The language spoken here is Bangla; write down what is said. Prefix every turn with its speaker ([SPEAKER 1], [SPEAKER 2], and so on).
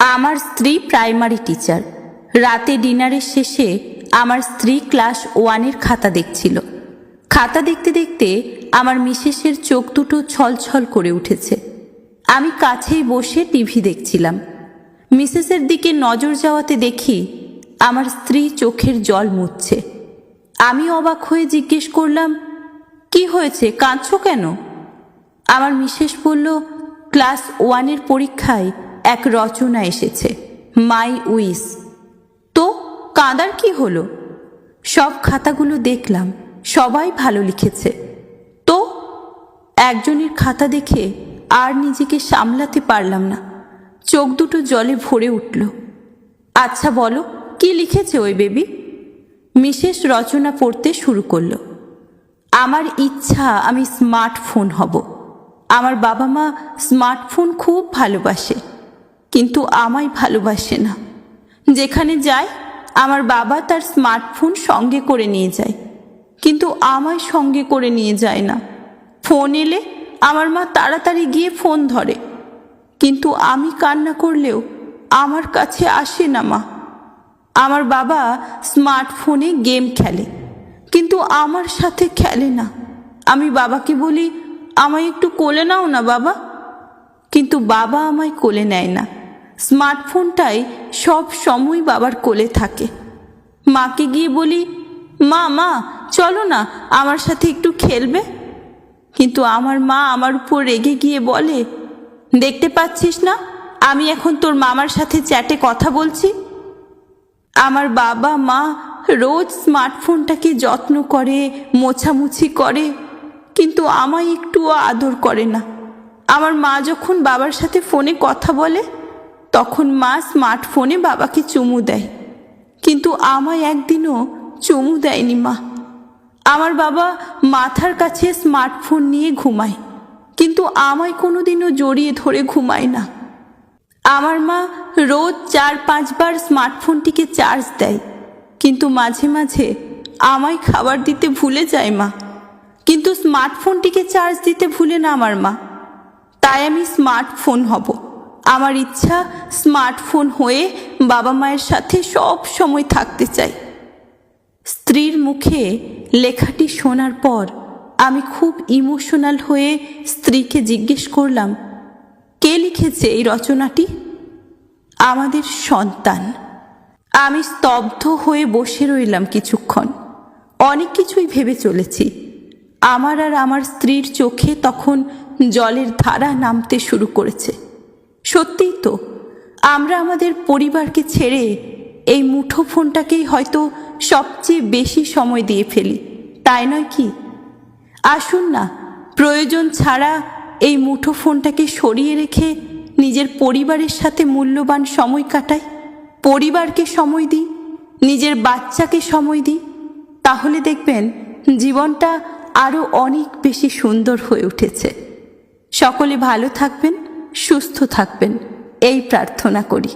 [SPEAKER 1] আমার স্ত্রী প্রাইমারি টিচার। রাতে ডিনারের শেষে আমার স্ত্রী ক্লাস ওয়ানের খাতা দেখছিল। খাতা দেখতে দেখতে আমার মিসেসের চোখ দুটো ছলছল করে উঠেছে। আমি কাছেই বসে টিভি দেখছিলাম। মিসেসের দিকে নজর যাওয়াতে দেখি আমার স্ত্রী চোখের জল মুছছে। আমি অবাক হয়ে জিজ্ঞেস করলাম, কি হয়েছে? কাঁদছো কেন? আমার মিসেস বলল, ক্লাস ওয়ানের পরীক্ষায় এক রচনা এসেছে, মাই উইস। তো কাঁদার কি হলো? সব খাতাগুলো দেখলাম, সবাই ভালো লিখেছে। তো একজনের খাতা দেখে আর নিজেকে সামলাতে পারলাম না। চোখ দুটো জলে ভরে উঠল। আচ্ছা বলো, কি লিখেছে ওই বেবি? মিসেস রচনা পড়তে শুরু করল। আমার ইচ্ছা, আমি স্মার্টফোন হব। আমার বাবা মা স্মার্টফোন খুব ভালোবাসে। কিন্তু আমায় ভালোবাসে না। যেখানে যায়, আমার বাবা তার স্মার্টফোন সঙ্গে করে নিয়ে যায়। কিন্তু আমায় সঙ্গে করে নিয়ে যায় না। ফোন এলে আমার মা তাড়াতাড়ি গিয়ে ফোন ধরে। কিন্তু আমি কান্না করলেও আমার কাছে আসে না মা। আমার বাবা স্মার্টফোনে গেম খেলে, কিন্তু আমার সাথে খেলে না। আমি বাবাকে বলি, আমায় একটু কোলে নাও না বাবা। কিন্তু বাবা আমায় কোলে নেয় না। স্মার্টফোনটাই সব সময় বাবার কোলে থাকে। মাকে গিয়ে বলি, মা মা, চলো না, আমার সাথে একটু খেলবে? কিন্তু আমার মা আমার উপর রেগে গিয়ে বলে, দেখতে পাচ্ছিস না, আমি এখন তোর মামার সাথে চ্যাটে কথা বলছি। আমার বাবা, মা রোজ স্মার্টফোনটাকে যত্ন করে, মোছামুছি করে, কিন্তু আমায় একটুও আদর করে না। আমার মা যখন বাবার সাথে ফোনে কথা বলে তখন মা স্মার্টফোনে বাবাকে চুমু দেয়। কিন্তু আমায় একদিনও চুমু দেয়নি মা। আমার বাবা মাথার কাছে স্মার্টফোন নিয়ে ঘুমায়, কিন্তু আমায় কোনোদিনও জড়িয়ে ধরে ঘুমায় না। আমার মা রোজ চার পাঁচবার স্মার্টফোনটিকে চার্জ দেয়, কিন্তু মাঝে মাঝে আমায় খাবার দিতে ভুলে যায় মা। কিন্তু স্মার্টফোনটিকে চার্জ দিতে ভুলে না আমার মা। তাই আমি স্মার্টফোন হব। আমার ইচ্ছা স্মার্টফোন হয়ে বাবা মায়ের সাথে সব সময় থাকতে চাই। স্ত্রীর মুখে লেখাটি শোনার পর আমি খুব ইমোশনাল হয়ে স্ত্রীকে জিজ্ঞেস করলাম, কে লিখেছে এই রচনাটি? আমাদের সন্তান। আমি স্তব্ধ হয়ে বসে রইলাম কিছুক্ষণ। অনেক কিছুই ভেবে চলেছি। আমার আর আমার স্ত্রীর চোখে তখন জলের ধারা নামতে শুরু করেছে। সত্যিই তো, আমরা আমাদের পরিবারকে ছেড়ে এই মুঠো ফোনটাকেই হয়তো সবচেয়ে বেশি সময় দিয়ে ফেলি, তাই নয় কি? আসুন না, প্রয়োজন ছাড়া এই মুঠো ফোনটাকে সরিয়ে রেখে নিজের পরিবারের সাথে মূল্যবান সময় কাটাই। পরিবারকে সময় দিই, নিজের বাচ্চাকে সময় দিই, তাহলে দেখবেন জীবনটা আরও অনেক বেশি সুন্দর হয়ে উঠেছে। সকলে ভালো থাকবেন সুস্থ থাকবেন। এই প্রার্থনা করি।